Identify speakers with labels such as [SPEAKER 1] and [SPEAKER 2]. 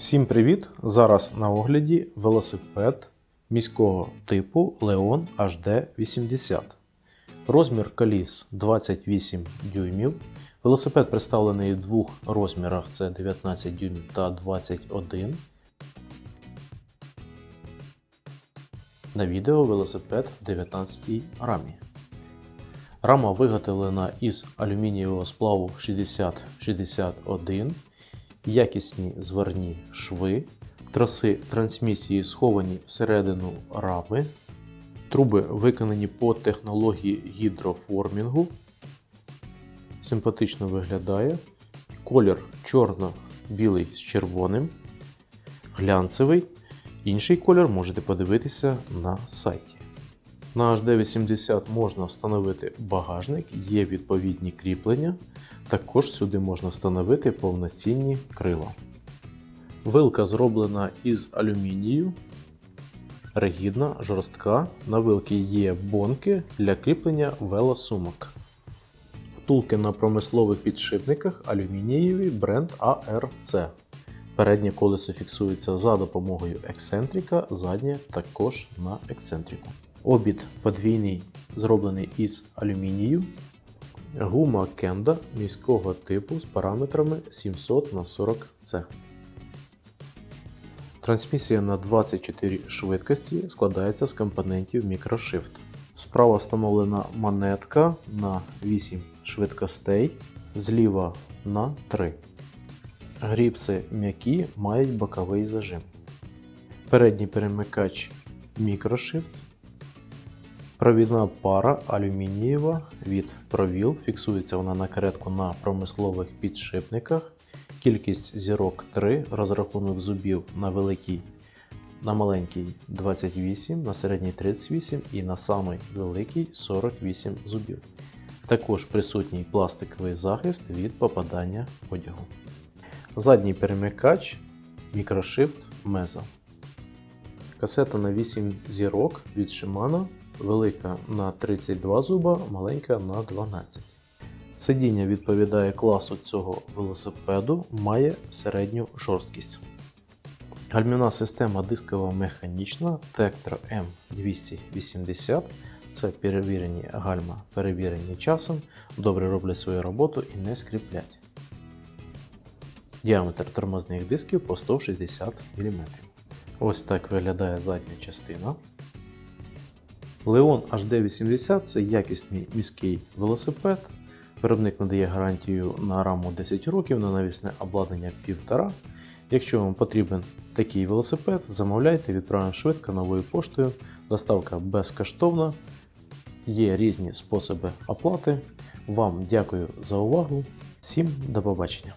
[SPEAKER 1] Всім привіт! Зараз на огляді велосипед міського типу Leon HD 80. Розмір коліс 28 дюймів. Велосипед представлений в двох розмірах: це 19 дюймів та 21. На відео велосипед в 19 рамі. Рама виготовлена із алюмінієвого сплаву 6061 якісні зварні шви, траси трансмісії сховані всередину рами, труби виконані по технології гідроформінгу. Симпатично виглядає. Колір чорно-білий з червоним, глянцевий. Інший колір можете подивитися на сайті. На HD80 можна встановити багажник, є відповідні кріплення. Також сюди можна встановити повноцінні крила. Вилка зроблена із алюмінію, ригідна, жорстка. На вилки є бонки для кріплення велосумок. Втулки на промислових підшипниках алюмінієві бренд ARC. Переднє колесо фіксується за допомогою ексцентрика, заднє також на ексцентрику. Обід подвійний зроблений із алюмінію. Гума Кенда міського типу з параметрами 700 на 40 c Трансмісія на 24 швидкості складається з компонентів Microshift. Справа встановлена монетка на 8 швидкостей, зліва на 3. Гріпси м'які мають боковий зажим. Передній перемикач Microshift. Провідна пара алюмінієва від провіл. Фіксується вона на каретку на промислових підшипниках. Кількість зірок 3, розрахунок зубів на великий, на маленький 28, на середній 38 і на самий великий 48 зубів. Також присутній пластиковий захист від попадання одягу. Задній перемикач Microshift Mezzo. Касета на 8 зірок від Shimano велика на 32 зуба, маленька на 12. Сидіння відповідає класу цього велосипеду, має середню жорсткість. Гальмівна система дискова механічна Tektro M280. Це перевірені гальма, перевірені часом, добре роблять свою роботу і не скріплять. Діаметр тормозних дисків по 160 мм. Ось так виглядає задня частина. Leon HD80 це якісний міський велосипед. Виробник надає гарантію на раму 10 років, на навісне обладнання 1,5. Якщо вам потрібен такий велосипед, замовляйте, відправимо швидко новою поштою. Доставка безкоштовна. Є різні способи оплати. Вам дякую за увагу. Всім до побачення!